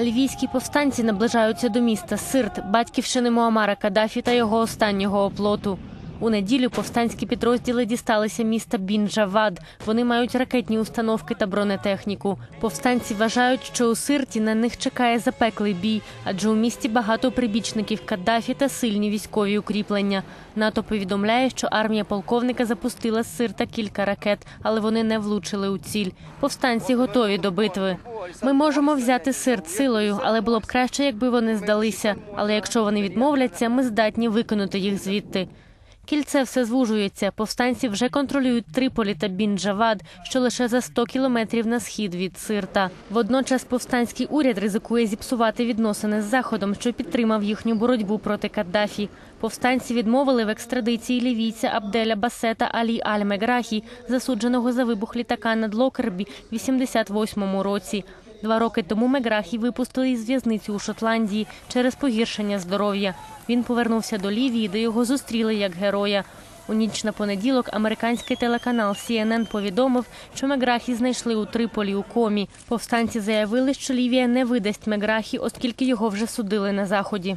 Лівійські повстанці наближаються до міста Сирт, батьківщини Муамара Кадафі та його останнього оплоту. У неділю повстанські підрозділи дісталися міста Бін-Джавад. Вони мають ракетні установки та бронетехніку. Повстанці вважають, що у Сирті на них чекає запеклий бій, адже у місті багато прибічників Каддафі та сильні військові укріплення. НАТО повідомляє, що армія полковника запустила з Сирта кілька ракет, але вони не влучили у ціль. Повстанці готові до битви. Ми можемо взяти сирт силою, але було б краще, якби вони здалися. Але якщо вони відмовляться, ми здатні викинути їх звідти. Кільце все звужується. Повстанці вже контролюють Триполі та Бін-Джавад, що лише за 100 кілометрів на схід від Сирта. Водночас повстанський уряд ризикує зіпсувати відносини з заходом, що підтримав їхню боротьбу проти Каддафі. Повстанці відмовили в екстрадиції лівійця Абделя Басета Алі Аль-Меграхі, засудженого за вибух літака над Локербі в 88-му році. Два роки тому Меграхі випустили із в'язниці у Шотландії через погіршення здоров'я. Він повернувся до Лівії, де його зустріли як героя. У ніч на понеділок американський телеканал CNN повідомив, що Меграхі знайшли у Триполі у комі. Повстанці заявили, що Лівія не видасть Меграхі, оскільки його вже судили на заході.